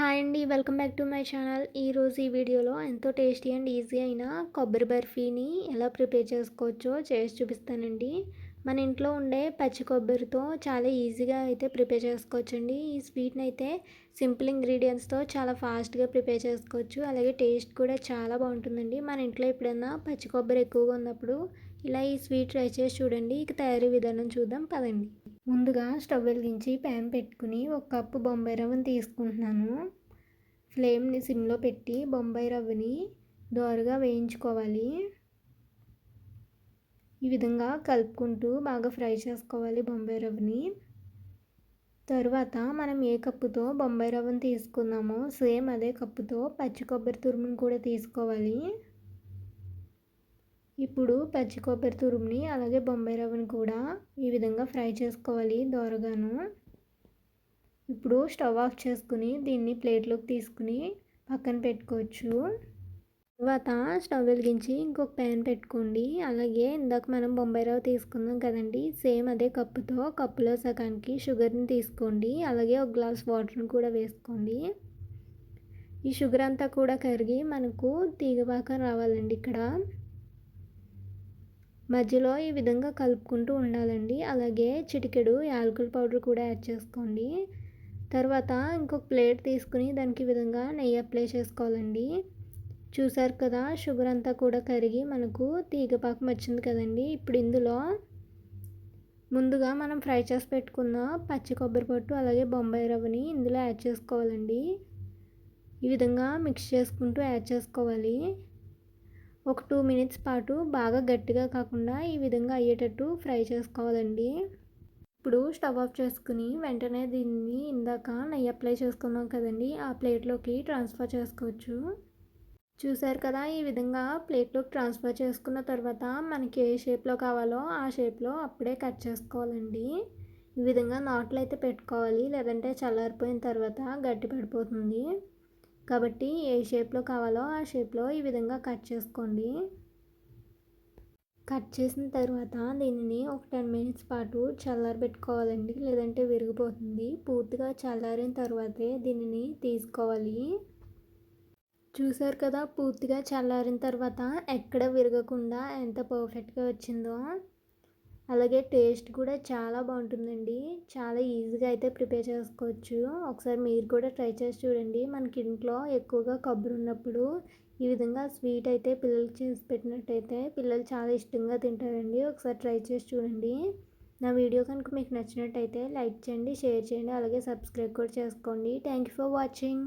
Hi అండి welcome back to my channel. ఈరోజు ఈ వీడియోలో ఎంతో టేస్టీ అండ్ ఈజీ అయిన కొబ్బరి బర్ఫీని ఎలా ప్రిపేర్ చేసుకోవచ్చో చేసి చూపిస్తానండి. మన ఇంట్లో ఉండే పచ్చి కొబ్బరితో చాలా ఈజీగా అయితే ప్రిపేర్ చేసుకోవచ్చండి. ఈ స్వీట్ని అయితే సింపుల్ ఇంగ్రీడియంట్స్తో చాలా ఫాస్ట్గా ప్రిపేర్ చేసుకోవచ్చు. అలాగే టేస్ట్ కూడా చాలా బాగుంటుందండి. మన ఇంట్లో ఎప్పుడైనా పచ్చి కొబ్బరి ఎక్కువగా ఉన్నప్పుడు ఇలా ఈ స్వీట్ ట్రై చేసి చూడండి. ఇక తయారీ విధానం చూద్దాం పదండి. ముందుగా స్టవ్ వెలిగించి ప్యాన్ పెట్టుకుని ఒక కప్పు బొంబాయి రవ్వని తీసుకుంటున్నాను. ఫ్లేమ్ని సిమ్లో పెట్టి బొంబాయి రవ్వని దోరగా వేయించుకోవాలి. ఈ విధంగా కలుపుకుంటూ బాగా ఫ్రై చేసుకోవాలి బొంబాయి రవ్వని. తరువాత మనం ఏ కప్పుతో బొంబాయి రవ్వని తీసుకున్నామో సేమ్ అదే కప్పుతో పచ్చి కొబ్బరి తురుముని కూడా తీసుకోవాలి. ఇప్పుడు పచ్చి కొబ్బరి తురుముని అలాగే బొంబాయి రవ్వని కూడా ఈ విధంగా ఫ్రై చేసుకోవాలి దోరగాను. ఇప్పుడు స్టవ్ ఆఫ్ చేసుకుని దీన్ని ప్లేట్లోకి తీసుకుని పక్కన పెట్టుకోవచ్చు. తర్వాత స్టవ్ వెలిగించి ఇంకొక ప్యాన్ పెట్టుకోండి. అలాగే ఇందాక మనం బొంబాయి రవ్వ తీసుకున్నాం కదండి సేమ్ అదే కప్పుతో కప్పులో సగానికి షుగర్ని తీసుకోండి. అలాగే ఒక గ్లాస్ వాటర్ని కూడా వేసుకోండి. ఈ షుగర్ అంతా కూడా కరిగి మనకు తీగపాకం రావాలండి ఇక్కడ. మధ్యలో ఈ విధంగా కలుపుకుంటూ ఉండాలండి. అలాగే చిటికెడు యాలకుల పౌడర్ కూడా యాడ్ చేసుకోండి. తర్వాత ఇంకొక ప్లేట్ తీసుకుని దానికి విధంగా నెయ్యి అప్లై చేసుకోవాలండి. చూసారు కదా షుగర్ అంతా కూడా కరిగి మనకు తీగపాకం వచ్చింది కదండి. ఇప్పుడు ఇందులో ముందుగా మనం ఫ్రై చేసి పెట్టుకున్న పచ్చి కొబ్బరి పొట్టు అలాగే బొంబాయి రవ్వని ఇందులో యాడ్ చేసుకోవాలండి. ఈ విధంగా మిక్స్ చేసుకుంటూ యాడ్ చేసుకోవాలి. ఒక టూ మినిట్స్ పాటు బాగా గట్టిగా కాకుండా ఈ విధంగా అయ్యేటట్టు ఫ్రై చేసుకోవాలండి. ఇప్పుడు స్టవ్ ఆఫ్ చేసుకుని వెంటనే దీన్ని ఇందాక నెయ్యి అప్లై చేసుకున్నాం కదండి ఆ ప్లేట్లోకి ట్రాన్స్ఫర్ చేసుకోవచ్చు. చూసారు కదా ఈ విధంగా ప్లేట్లోకి ట్రాన్స్ఫర్ చేసుకున్న తర్వాత మనకి ఏ షేప్లో కావాలో ఆ షేప్లో అప్పుడే కట్ చేసుకోవాలండి. ఈ విధంగా నాట్లు అయితే పెట్టుకోవాలి లేదంటే చల్లారిపోయిన తర్వాత గట్టి పడిపోతుంది. కాబట్టి ఏ షేప్లో కావాలో ఆ షేప్లో ఈ విధంగా కట్ చేసుకోండి. కట్ చేసిన తర్వాత దీనిని ఒక టెన్ మినిట్స్ పాటు చల్లారబెట్టుకోవాలండి లేదంటే విరిగిపోతుంది. పూర్తిగా చల్లారిన తర్వాతే దీనిని తీసుకోవాలి. చూసారు కదా? పూర్తిగా చల్లారిన తర్వాత ఎక్కడ విరగకుండా ఎంత పర్ఫెక్ట్గా వచ్చిందో. అలాగే టేస్ట్ కూడా చాలా బాగుంటుందండి. చాలా ఈజీగా అయితే ప్రిపేర్ చేసుకోవచ్చు. ఒకసారి మీరు కూడా ట్రై చేసి చూడండి. మనకి ఇంట్లో ఎక్కువగా కొబ్బరి ఉన్నప్పుడు ఈ విధంగా స్వీట్ అయితే పిల్లలకి చేసి పెట్టినట్టయితే పిల్లలు చాలా ఇష్టంగా తింటారండి. ఒకసారి ట్రై చేసి చూడండి. నా వీడియో కనుక మీకు నచ్చినట్టయితే లైక్ చేయండి షేర్ చేయండి అలాగే సబ్స్క్రైబ్ కూడా చేసుకోండి. Thank you for watching.